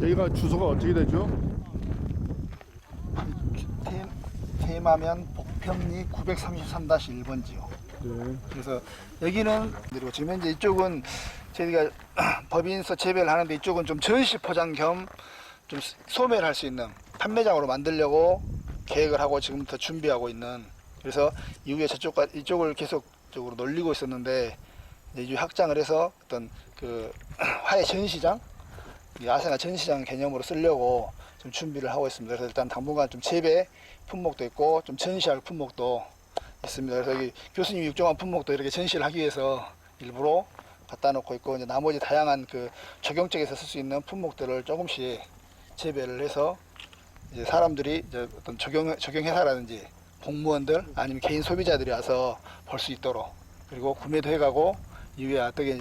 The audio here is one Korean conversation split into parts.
여기가 주소가 어떻게 되죠? 테, 테마면 복평리 933-1번 지요. 네. 그래서 여기는 그리고 지금 현재 이쪽은 저희가 법인서 재배를 하는데 이쪽은 좀 전시 포장 겸 좀 소매를 할 수 있는 판매장으로 만들려고 계획을 하고 지금부터 준비하고 있는 그래서 이후에 저쪽과 이쪽을 계속적으로 놀리고 있었는데 이제 확장을 해서 어떤 그 화해 전시장 이 아세나 전시장 개념으로 쓰려고 좀 준비를 하고 있습니다. 그래서 일단 당분간 좀 재배 품목도 있고 좀 전시할 품목도 있습니다. 그래서 여기 교수님 육종한 품목도 이렇게 전시를 하기 위해서 일부러 갖다 놓고 있고 이제 나머지 다양한 그 적용적에서 쓸 수 있는 품목들을 조금씩 재배를 해서 이제 사람들이 이제 어떤 적용 적용 회사라든지 공무원들 아니면 개인 소비자들이 와서 볼 수 있도록 그리고 구매도 해가고 이후에 어떻게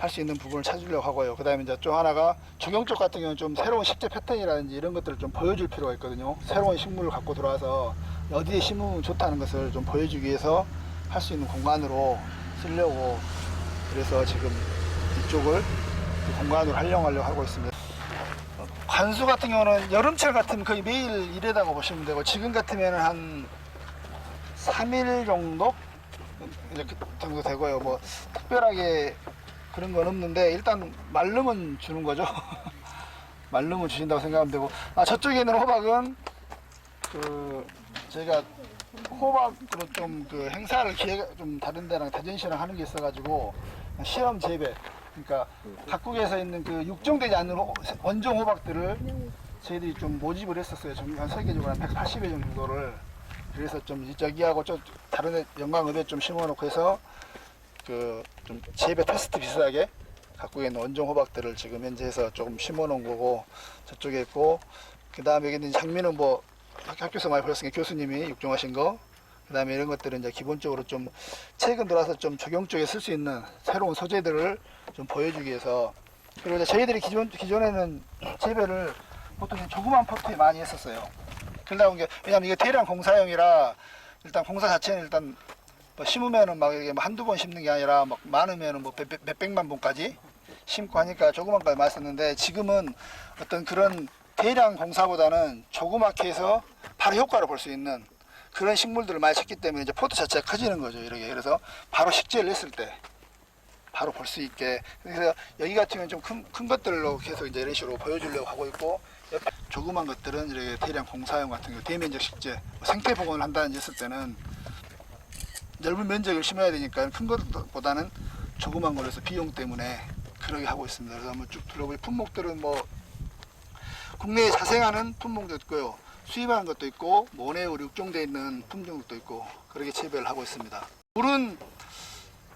할 수 있는 부분을 찾으려고 하고요. 그 다음에 이제 좀 하나가 적용 쪽 같은 경우는 좀 새로운 식재 패턴이라든지 이런 것들을 좀 보여줄 필요가 있거든요. 새로운 식물을 갖고 들어와서 어디에 심으면 좋다는 것을 좀 보여주기 위해서 할 수 있는 공간으로 쓰려고 그래서 지금 이쪽을 이 공간으로 활용하려고 하고 있습니다. 어, 관수 같은 경우는 여름철 같으면 거의 매일 일하다고 보시면 되고 지금 같으면 한 3일 정도 그 정도 되고요. 뭐 특별하게 그런 건 없는데 일단 말르면 주는 거죠. 말르면 주신다고 생각하면 되고 아 저쪽에 있는 호박은 그 저희가 호박으로 좀 그 행사를 기획 좀 다른 데랑 대전시랑 하는 게 있어가지고 실험 재배 그러니까 각국에서 있는 그 육종되지 않는 호- 원종 호박들을 저희들이 좀 모집을 했었어요. 한 세계적으로 한 180여 정도를 그래서 좀 저기하고 좀 다른 데 영광읍에 좀 심어놓고 해서 그 좀 재배 테스트 비슷하게 갖고 있는 원종 호박들을 지금 현재 해서 조금 심어놓은 거고 저쪽에 있고 그 다음에 여기 있는 장미는 뭐 학- 학교에서 많이 보셨으니까 교수님이 육종하신 거. 그 다음에 이런 것들은 이제 기본적으로 좀 최근 들어와서 좀 적용 쪽에 쓸 수 있는 새로운 소재들을 좀 보여주기 위해서 그리고 이제 저희들이 기존, 기존에는 재배를 보통 조그만 포트에 많이 했었어요. 그러다 보니 왜냐면 이게 대량 공사용이라 일단 공사 자체는 일단 뭐 심으면은 막 이게 뭐 한두 번 심는 게 아니라 막 많으면은 뭐 몇, 백- 몇백만 본까지 심고 하니까 조그만 걸 많이 썼는데 지금은 어떤 그런 대량 공사보다는 조그맣게 해서 바로 효과를 볼 수 있는 그런 식물들을 많이 찾기 때문에 이제 포트 자체가 커지는 거죠. 이렇게. 그래서 바로 식재를 했을 때 바로 볼 수 있게. 그래서 여기 같은 경우는 좀큰 큰 것들로 계속 이제 이런 식으로 보여주려고 하고 있고 조그만 것들은 이렇게 대량 공사용 같은 거 대면적 식재 뭐 생태 복원을 한다는 했을 때는 넓은 면적을 심어야 되니까 큰 것보다는 조그만 걸로 해서 비용 때문에 그러게 하고 있습니다. 그래서 한번 쭉 둘러보니 품목들은 뭐 국내에 자생하는 품목도 있고요. 수입하는 것도 있고 모네우로 육종되어 있는 품종도 있고 그렇게 재배를 하고 있습니다. 물은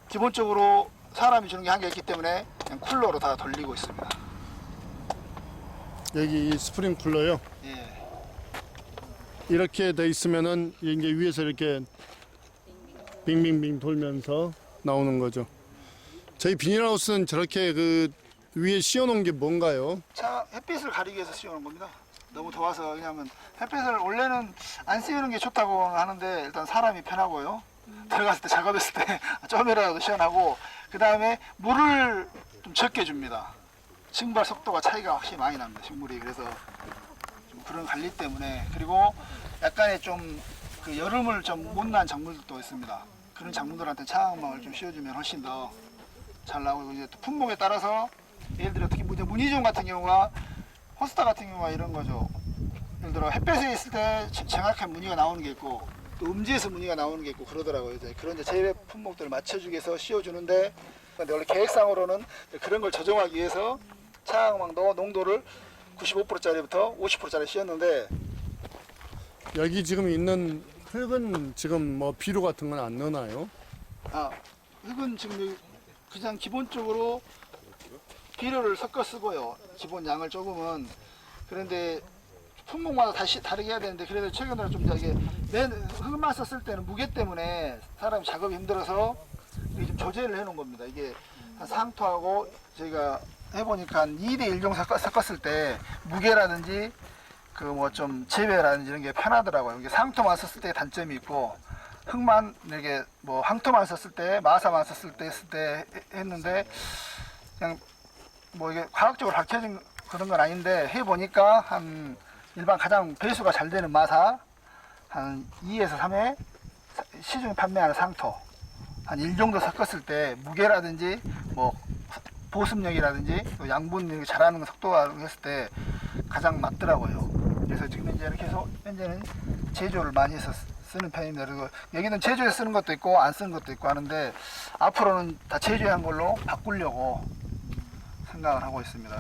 기본적으로 사람이 주는 게 한계 있기 때문에 그냥 쿨러로 다 돌리고 있습니다. 여기 이 스프링 쿨러요. 예. 이렇게 돼 있으면은 이게 위에서 이렇게 빙빙빙 돌면서 나오는 거죠. 저희 비닐하우스는 저렇게 그 위에 씌워놓은 게 뭔가요? 차 햇빛을 가리기 위해서 씌우는 겁니다. 너무 더워서 왜냐하면 햇빛을 원래는 안 씌우는 게 좋다고 하는데 일단 사람이 편하고요. 들어갔을 때 작업했을 때 좀이라도 시원하고 그 다음에 물을 좀 적게 줍니다. 증발 속도가 차이가 확실히 많이 납니다. 식물이 그래서 좀 그런 관리 때문에 그리고 약간의 좀 그 여름을 좀 못난 작물들도 있습니다. 그런 작물들한테 차광망을 좀 씌워주면 훨씬 더 잘 나오고 이제 또 품목에 따라서 예를 들어 특히 뭐 무늬종 같은 경우가 호스타 같은 경우가 이런 거죠. 예를 들어 햇볕에 있을 때 지- 정확한 무늬가 나오는 게 있고 또 음지에서 무늬가 나오는 게 있고 그러더라고요. 그런 이제 재배 품목들을 맞춰주기 위해서 씌워주는데 근데 원래 계획상으로는 그런 걸 조정하기 위해서 차광망도 농도를 95%짜리부터 50%짜리 씌웠는데 여기 지금 있는 흙은 지금 뭐 비료 같은 건 안 넣나요? 아 흙은 지금 그냥 기본적으로 비료를 섞어 쓰고요. 기본 양을 조금은 그런데 품목마다 다시 다르게 해야 되는데 그래도 최근에 좀 이게 맨 흙만 썼을 때는 무게 때문에 사람이 작업이 힘들어서 좀 조제를 해놓은 겁니다. 이게 한 상토하고 저희가 해보니까 한 2대 1 정도 섞었- 섞었을 때 무게라든지 그 뭐 좀 재배라든지 이런 게 편하더라고요. 이게 상토만 썼을 때 단점이 있고 흙만 이렇게 뭐 황토만 썼을 때 마사만 썼을 때 했을 때 했는데 그냥 뭐 이게 과학적으로 밝혀진 그런 건 아닌데 해 보니까 한 일반 가장 배수가 잘 되는 마사 한 2에서 3회 시중에 판매하는 상토 한 1 정도 섞었을 때 무게라든지 뭐 보습력이라든지 또 양분 자라는 속도가 했을 때 가장 맞더라고요. 그래서 지금 현재 이렇게 현재는 제조를 많이 해서 쓰는 편입니다. 그리고 여기는 제조에 쓰는 것도 있고 안 쓰는 것도 있고 하는데 앞으로는 다 제조한 걸로 바꾸려고 생각을 하고 있습니다.